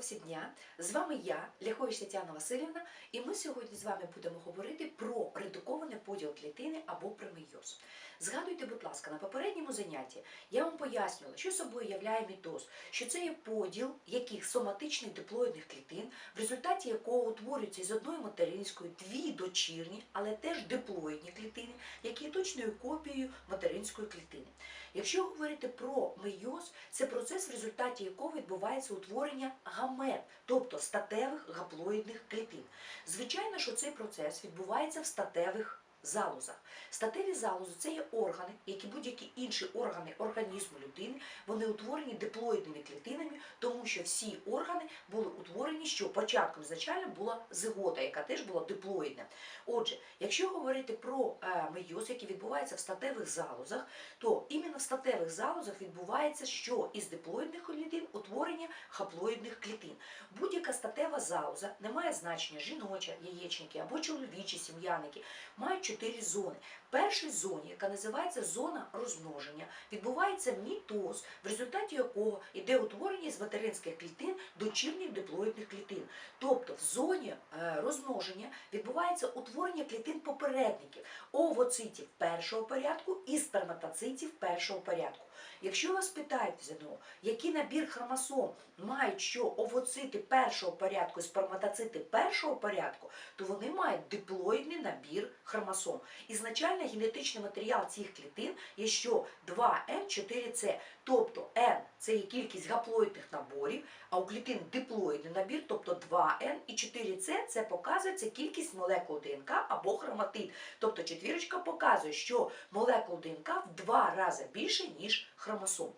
всідня. З вами я, Ляхович Тетяна Васильівна, і ми сьогодні з вами будемо говорити про редукований поділ клітини або промийоз. Згадуйте, будь ласка, на попередньому занятті я вам пояснювала, що собою являє мітоз, що це є поділ яких соматичних диплоїдних клітин, в результаті якого утворюються із одної материнської дві дочірні, але теж диплоїдні клітини, які є точною копією материнської клітини. Якщо говорити про мейоз, це процес, в результаті якого відбувається утворення гамет, тобто статевих гаплоїдних клітин. Звичайно, що цей процес відбувається в статевих залозах. Статеві залози це є органи, як і будь-які інші органи організму людини, вони утворені диплоїдними клітинами, тому що всі органи були утворені, що початком звичайно була зигота, яка теж була диплоїдна. Отже, якщо говорити про е, мейоз, який відбувається в статевих залозах, то іменно в статевих залозах відбувається, що із диплоїдних клітин утворення хаплоїдних клітин. Будь-яка статева залоза не має значення жіноча, яєчники або чоловічі сім'яники, мають чотири зони. В першій зоні, яка називається зона розмноження, відбувається мітоз, в результаті якого йде утворення з материнських клітин дочірніх диплоїдних клітин. Тобто в зоні е, розмноження відбувається утворення клітин попередників, овоцитів першого порядку і сперматоцитів першого порядку. Якщо вас питають ЗНО, який набір хромосом мають що овоцити першого порядку і сперматоцити першого порядку, то вони мають диплоїдний набір хромосом. Ізначально генетичний матеріал цих клітин є що 2N4C. Тобто N це є кількість гаплоїдних наборів, а у клітин диплоїдний набір, тобто 2N і 4C це показується кількість молекул ДНК або хроматин. Тобто четвірочка показує, що молекул ДНК в два рази більше, ніж хромосом.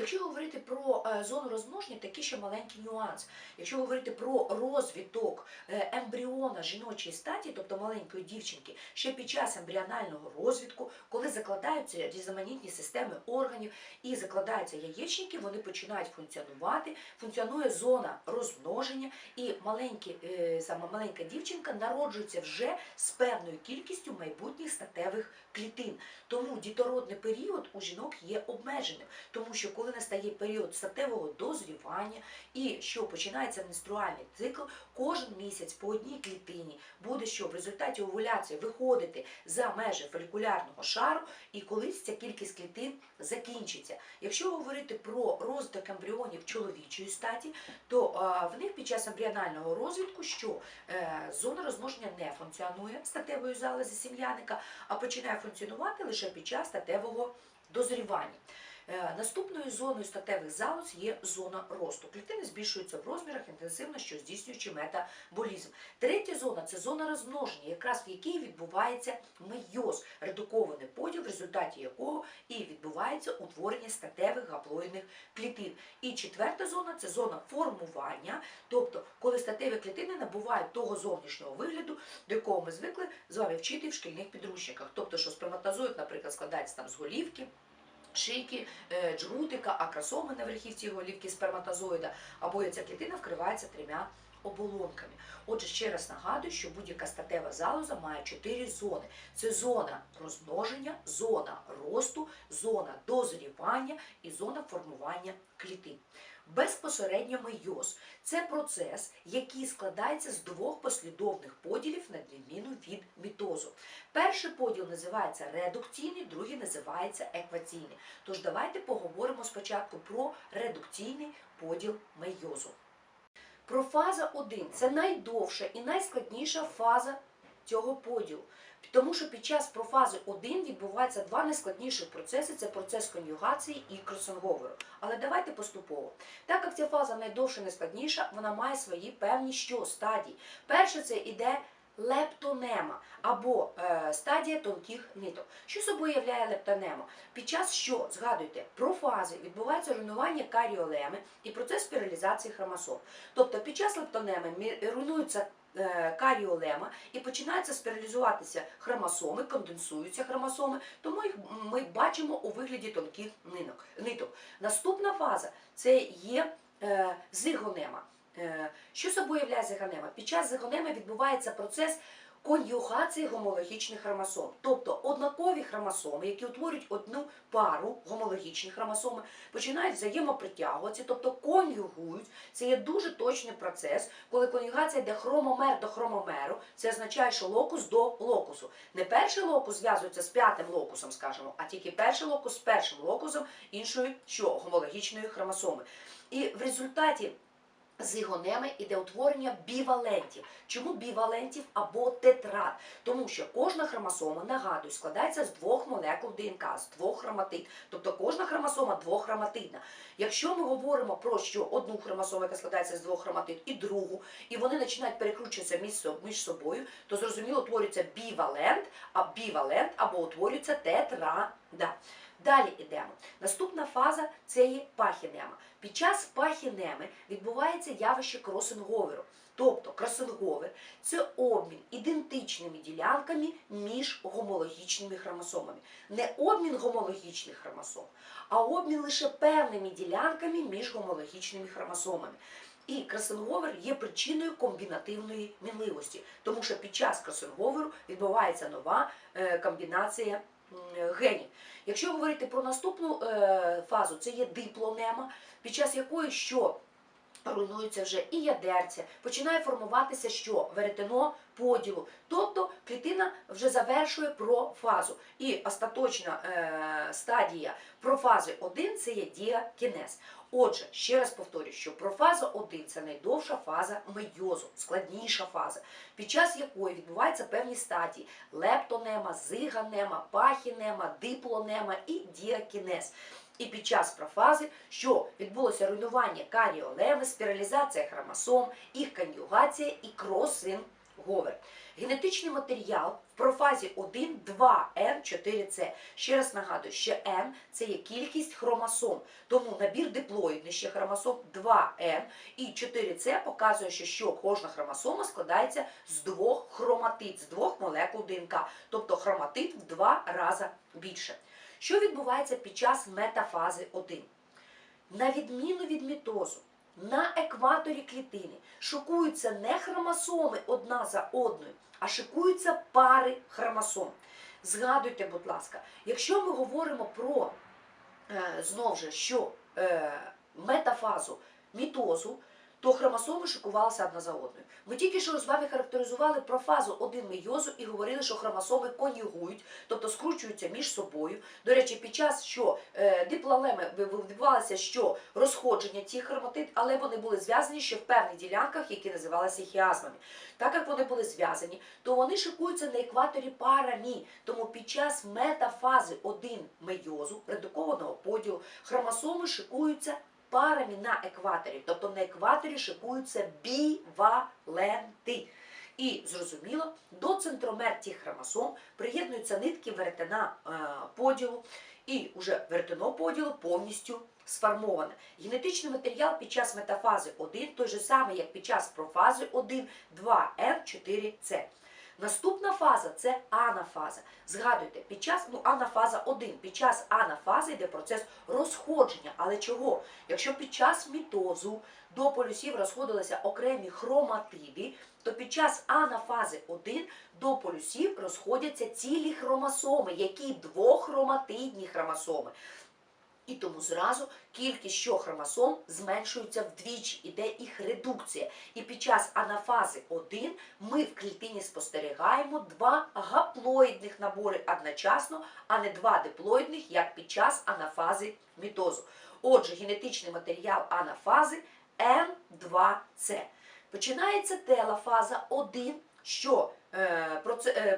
Якщо говорити про е, зону розмноження, такий ще маленький нюанс. Якщо говорити про розвиток е, ембріона жіночої статі, тобто маленької дівчинки, ще під час ембріонального розвитку, коли закладаються різноманітні системи органів і закладаються яєчники, вони починають функціонувати. Функціонує зона розмноження, і маленькі, е, саме маленька дівчинка народжується вже з певною кількістю майбутніх статевих клітин. Тому дітородний період у жінок є обмеженим, тому що коли настає період статевого дозрівання і що починається менструальний цикл, кожен місяць по одній клітині буде що в результаті овуляції виходити за межі фолікулярного шару, і колись ця кількість клітин закінчиться. Якщо говорити про розвиток ембріонів чоловічої статі, то в них під час ембріонального розвитку що е, зона розмноження не функціонує статевої залози сім'яника, а починає функціонувати лише під час статевого дозрівання. Е, Наступною зоною статевих залоз є зона росту. Клітини збільшуються в розмірах інтенсивно, що здійснюючи метаболізм. Третя зона це зона розмноження, якраз в якій відбувається мейоз, редукований поділ, в результаті якого і відбувається утворення статевих гаплоїдних клітин. І четверта зона це зона формування, тобто коли статеві клітини набувають того зовнішнього вигляду, до якого ми звикли з вами вчити в шкільних підручниках. Тобто, що сперматозоїд, наприклад, складається там з голівки шийки, е, джгутика, акросоми на верхівці голівки сперматозоїда, або ця клітина вкривається трьома оболонками. Отже, ще раз нагадую, що будь-яка статева залоза має чотири зони: це зона розмноження, зона росту, зона дозрівання і зона формування клітин. Безпосередньо мейоз це процес, який складається з двох послідовних поділів на відміну від мітозу. Перший поділ називається редукційний, другий називається екваційний. Тож давайте поговоримо спочатку про редукційний поділ мейозу. Профаза 1 це найдовша і найскладніша фаза цього поділу. Тому що під час профази 1 відбуваються два найскладніших процеси це процес конюгації і кросинговеру. Але давайте поступово. Так як ця фаза найдовша і найскладніша, вона має свої певні що стадії. Перше це іде лептонема або е, стадія тонких ниток. Що собою являє лептонема? Під час що, згадуйте, профази відбувається руйнування каріолеми і процес спіралізації хромосом. Тобто під час лептонеми мі- руйнуються е, каріолема і починаються спіралізуватися хромосоми, конденсуються хромосоми, тому їх ми бачимо у вигляді тонких ниток. Наступна фаза це є е, зигонема. Е, Що собою являє зигонема? Під час зигонеми відбувається процес конюгації гомологічних хромосом. Тобто однакові хромосоми, які утворюють одну пару гомологічні хромосоми, починають взаємопритягуватися, тобто конюгують. Це є дуже точний процес, коли конюгація йде хромомер до хромомеру. Це означає, що локус до локусу. Не перший локус зв'язується з п'ятим локусом, скажімо, а тільки перший локус з першим локусом іншої що гомологічної хромосоми. І в результаті зигонеми іде утворення бівалентів. Чому бівалентів або тетрад? Тому що кожна хромосома, нагадую, складається з двох молекул ДНК, з двох хроматид. Тобто кожна хромосома двоххроматидна. Якщо ми говоримо про що одну хромосому, яка складається з двох хроматид, і другу, і вони починають перекручуватися між собою, то зрозуміло утворюється бівалент, а бівалент або утворюється тетрада. Далі йдемо. Наступна фаза це є пахінема. Під час пахінеми відбувається явище кросинговеру. Тобто кросинговер – це обмін ідентичними ділянками між гомологічними хромосомами. Не обмін гомологічних хромосом, а обмін лише певними ділянками між гомологічними хромосомами. І кросинговер є причиною комбінативної мінливості, тому що під час кросинговеру відбувається нова е, комбінація генів. Якщо говорити про наступну е, фазу, це є диплонема, під час якої що Руйнується вже і ядерця, починає формуватися що веретено поділу. Тобто клітина вже завершує профазу. І остаточна е, стадія профази 1 це є діакінез. Отже, ще раз повторюю, що профаза 1 це найдовша фаза мейозу, складніша фаза, під час якої відбуваються певні стадії лептонема, зиганема, пахінема, диплонема і діакінез. І під час профази, що відбулося руйнування каріолеми, спіралізація хромосом, їх конюгація і кросинговер. Генетичний матеріал в профазі 1, 2, N, 4C. Ще раз нагадую, що N – це є кількість хромосом. Тому набір диплоїдних ще хромосом 2N і 4C показує, що, що кожна хромосома складається з двох хроматид, з двох молекул ДНК. Тобто хроматид в два рази більше. Що відбувається під час метафази 1? На відміну від мітозу, на екваторі клітини шокуються не хромосоми одна за одною, а шикуються пари хромосом. Згадуйте, будь ласка, якщо ми говоримо про знову ж що е, метафазу мітозу, то хромосоми шикувалися одна за одною. Ми тільки що з вами характеризували про фазу 1 мейозу і говорили, що хромосоми конюгують, тобто скручуються між собою. До речі, під час що е, диплолеми відбувалося що розходження цих хроматид, але вони були зв'язані ще в певних ділянках, які називалися хіазмами. Так як вони були зв'язані, то вони шикуються на екваторі парамі. Тому під час метафази 1 мейозу, редукованого поділу, хромосоми шикуються парами на екваторі, тобто на екваторі шикуються біваленти. І зрозуміло, до центромер цих хромосом приєднуються нитки веретена е, поділу, і уже веретено поділу повністю сформоване. Генетичний матеріал під час метафази 1 той же самий, як під час профази 1, 2, N, 4, C. Наступна фаза це анафаза. Згадуйте, під час ну, анафаза 1, під час анафази йде процес розходження. Але чого? Якщо під час мітозу до полюсів розходилися окремі хроматиди, то під час анафази 1 до полюсів розходяться цілі хромосоми, які двоххроматидні хромосоми. І тому зразу кількість що хромосом зменшується вдвічі, іде їх редукція. І під час анафази 1 ми в клітині спостерігаємо два гаплоїдних набори одночасно, а не два диплоїдних, як під час анафази мітозу. Отже, генетичний матеріал анафази N2C. Починається телофаза 1, що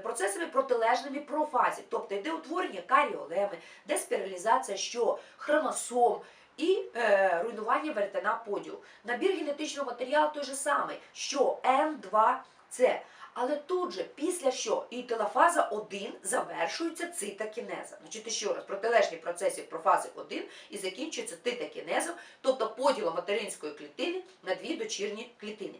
процесами протилежними профазі, тобто йде утворення каріолеми, деспіралізація що хромосом і е, руйнування веретена поділу. Набір генетичного матеріалу той же самий, що N2C. Але тут же, після що і телофаза 1 завершується цитокінезом. Значить, ще раз, протилежні процеси профази 1 і закінчується цитокінезом, тобто поділом материнської клітини на дві дочірні клітини.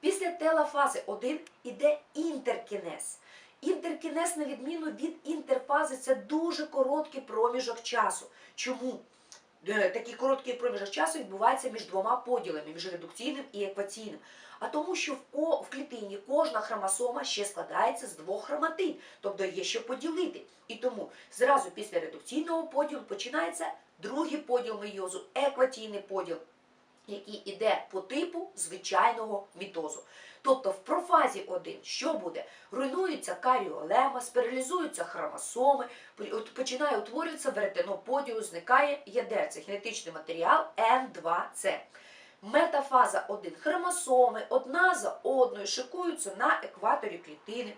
Після телофази 1 іде інтеркінез. Інтеркінез, на відміну від інтерфази, це дуже короткий проміжок часу. Чому? е, такий короткий проміжок часу відбувається між двома поділами, між редукційним і екваційним. А тому, що в клітині кожна хромосома ще складається з двох хроматин, тобто є що поділити. І тому зразу після редукційного поділу починається другий поділ мейозу, екваційний поділ, який іде по типу звичайного мітозу. Тобто в профазі 1 що буде? Руйнується каріолема, сперилізуються хромосоми, починає утворюватися веретеноподіл, зникає ядерце, генетичний матеріал N2C. Метафаза 1. Хромосоми одна за одною шикуються на екваторі клітини.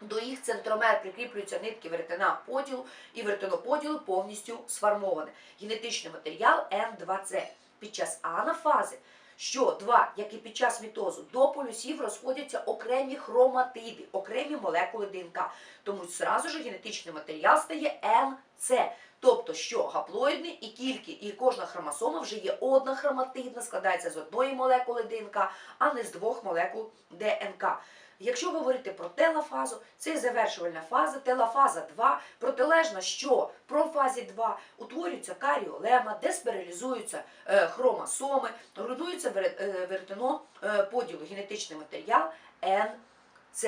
До їх центромер прикріплюються нитки веретена поділу, і веретеноподілу повністю сформоване. Генетичний матеріал N2C. Під час анафази, що два, як і під час мітозу, до полюсів розходяться окремі хроматиди, окремі молекули ДНК. Тому зразу ж генетичний матеріал стає НЦ. Тобто, що гаплоїдний і кільки, і кожна хромосома вже є одна хроматидна, складається з одної молекули ДНК, а не з двох молекул ДНК. Якщо говорити про телофазу, це завершувальна фаза, телофаза 2, протилежна, що в профазі 2 утворюється каріолема, де сперилізуються е, хромосоми, руйнується вере- е, е, поділу, генетичний матеріал НЦ.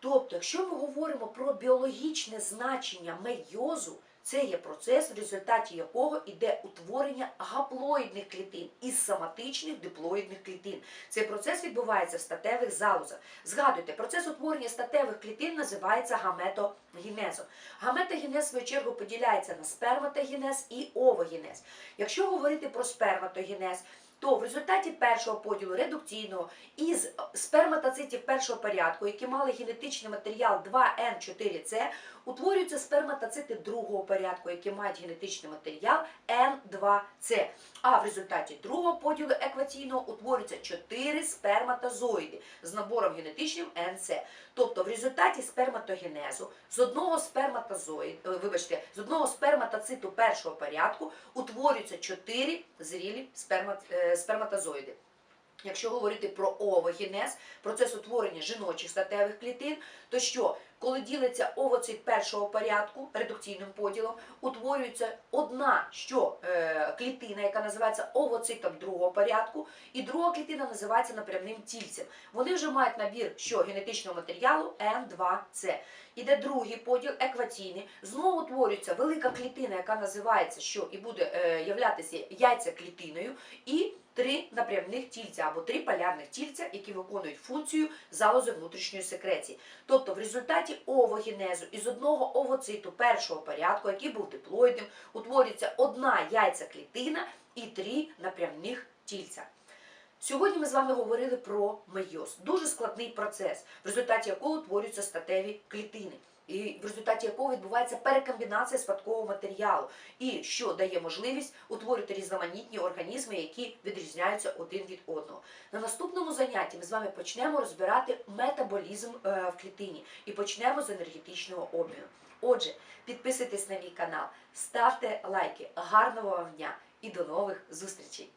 Тобто, якщо ми говоримо про біологічне значення мейозу, це є процес, в результаті якого йде утворення гаплоїдних клітин із соматичних диплоїдних клітин. Цей процес відбувається в статевих залозах. Згадуйте, процес утворення статевих клітин називається гаметогенезом. Гаметогенез, в свою чергу, поділяється на сперматогенез і овогенез. Якщо говорити про сперматогенез, то в результаті першого поділу редукційного із сперматоцитів першого порядку, які мали генетичний матеріал 2N4C, утворюються сперматоцити другого порядку, які мають генетичний матеріал N2C. А в результаті другого поділу екваційного утворюються 4 сперматозоїди з набором генетичним NC. Тобто в результаті сперматогенезу з одного сперматозоїду, вибачте, з одного сперматоциту першого порядку утворюються 4 зрілі спермат, е, сперматозоїди. Якщо говорити про овогенез, процес утворення жіночих статевих клітин, то що, коли ділиться овоцит першого порядку редукційним поділом, утворюється одна що е, клітина, яка називається овоцитом другого порядку, і друга клітина називається напрямним тільцем. Вони вже мають набір що генетичного матеріалу N2C. Іде другий поділ, екваційний. Знову утворюється велика клітина, яка називається що і буде е, являтися яйцеклітиною, і три напрямних тільця або три полярних тільця, які виконують функцію залози внутрішньої секреції. Тобто в результаті овогенезу із одного овоциту першого порядку, який був диплоїдним, утворюється одна яйця клітина і три напрямних тільця. Сьогодні ми з вами говорили про мейоз. Дуже складний процес, в результаті якого утворюються статеві клітини. І в результаті якого відбувається перекомбінація спадкового матеріалу, і що дає можливість утворити різноманітні організми, які відрізняються один від одного. На наступному занятті ми з вами почнемо розбирати метаболізм е, в клітині і почнемо з енергетичного обміну. Отже, підписуйтесь на мій канал, ставте лайки. Гарного вам дня і до нових зустрічей!